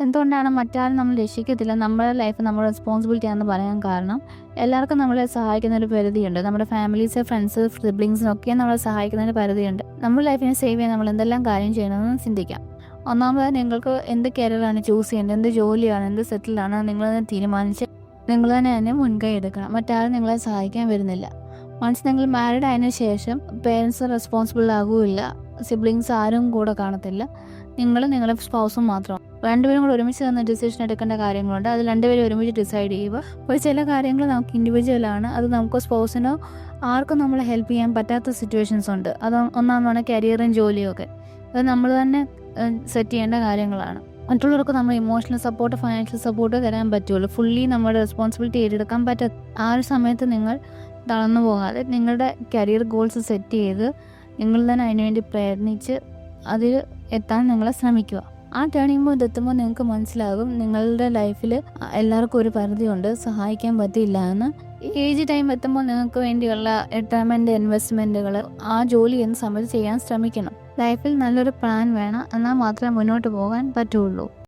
എന്തുകൊണ്ടാണ് മറ്റാരും നമ്മൾ രക്ഷിക്കത്തില്ല? നമ്മുടെ ലൈഫ് നമ്മുടെ റെസ്പോൺസിബിലിറ്റി ആണെന്ന് പറയാൻ കാരണം എല്ലാവർക്കും നമ്മളെ സഹായിക്കുന്ന ഒരു പരിധിയുണ്ട്. നമ്മുടെ ഫാമിലീസ് ഫ്രണ്ട്സ് സിബ്ലിങ്സിനൊക്കെ നമ്മളെ സഹായിക്കുന്ന ഒരു പരിധിയുണ്ട്. നമ്മുടെ ലൈഫിനെ സേവ് ചെയ്യാൻ നമ്മൾ എന്തെല്ലാം കാര്യം ചെയ്യണമെന്ന് ചിന്തിക്കാം. ഒന്നാമത് നിങ്ങൾക്ക് എന്ത് കരിയറാണ് ചൂസ് ചെയ്യേണ്ടത്? എന്ത് ജോലിയാണ്? എന്ത് സെറ്റിലാണ് നിങ്ങൾ തന്നെ തീരുമാനിച്ച് നിങ്ങൾ തന്നെ അതിനെ മുൻകൈ എടുക്കണം. മറ്റാരും നിങ്ങളെ സഹായിക്കാൻ വരുന്നില്ല. വൺസ് നിങ്ങൾ മാരീഡ് ആയതിനു ശേഷം പേരൻസ് റെസ്പോൺസിബിൾ ആകുകയില്ല. സിബ്ലിങ്സ് ആരും കൂടെ കാണത്തില്ല. നിങ്ങൾ നിങ്ങളുടെ സ്പൗസും മാത്രം. രണ്ടുപേരും കൂടെ ഒരുമിച്ച് തന്നെ ഡിസിഷൻ എടുക്കേണ്ട കാര്യങ്ങളുണ്ട്. അത് രണ്ടുപേരും ഒരുമിച്ച് ഡിസൈഡ് ചെയ്യുക. ഒരു ചില കാര്യങ്ങൾ നമുക്ക് ഇൻഡിവിജ്വലാണ് അത് നമുക്ക് സ്പൗസിനോ ആർക്കും നമ്മളെ ഹെൽപ്പ് ചെയ്യാൻ പറ്റാത്ത സിറ്റുവേഷൻസ് ഉണ്ട്. അത് ഒന്നാമതാണ് കരിയറും ജോലിയും ഒക്കെ. അത് നമ്മൾ തന്നെ സെറ്റ് ചെയ്യേണ്ട കാര്യങ്ങളാണ്. മറ്റുള്ളവർക്ക് നമ്മൾ ഇമോഷണൽ സപ്പോർട്ട് ഫൈനാൻഷ്യൽ സപ്പോർട്ട് തരാൻ പറ്റുള്ളൂ. ഫുള്ളി നമ്മുടെ റെസ്പോൺസിബിലിറ്റി ഏറ്റെടുക്കാൻ പറ്റ ആ ഒരു സമയത്ത് നിങ്ങൾ തളർന്നു പോകാതെ നിങ്ങളുടെ കരിയർ ഗോൾസ് സെറ്റ് ചെയ്ത് നിങ്ങൾ തന്നെ അതിനുവേണ്ടി പ്രയത്നിച്ച് അതിൽ എത്താൻ നിങ്ങൾ ശ്രമിക്കുക. ആ ടേണിംഗ് പോയിന്റ് എത്തുമ്പോൾ നിങ്ങൾക്ക് മനസ്സിലാകും നിങ്ങളുടെ ലൈഫിൽ എല്ലാവർക്കും ഒരു പരിധിയുണ്ട്. സഹായിക്കാൻ പറ്റിയില്ല എന്ന്. ഏജ് ടൈം എത്തുമ്പോൾ നിങ്ങൾക്ക് വേണ്ടിയുള്ള റിട്ടയർമെന്റ് ഇൻവെസ്റ്റ്മെന്റുകൾ ആ ജോലി എന്ന് സമയത്ത് ചെയ്യാൻ ശ്രമിക്കണം. ലൈഫിൽ നല്ലൊരു പ്ലാൻ വേണം. എന്നാൽ മാത്രമേ മുന്നോട്ട് പോകാൻ പറ്റുള്ളൂ.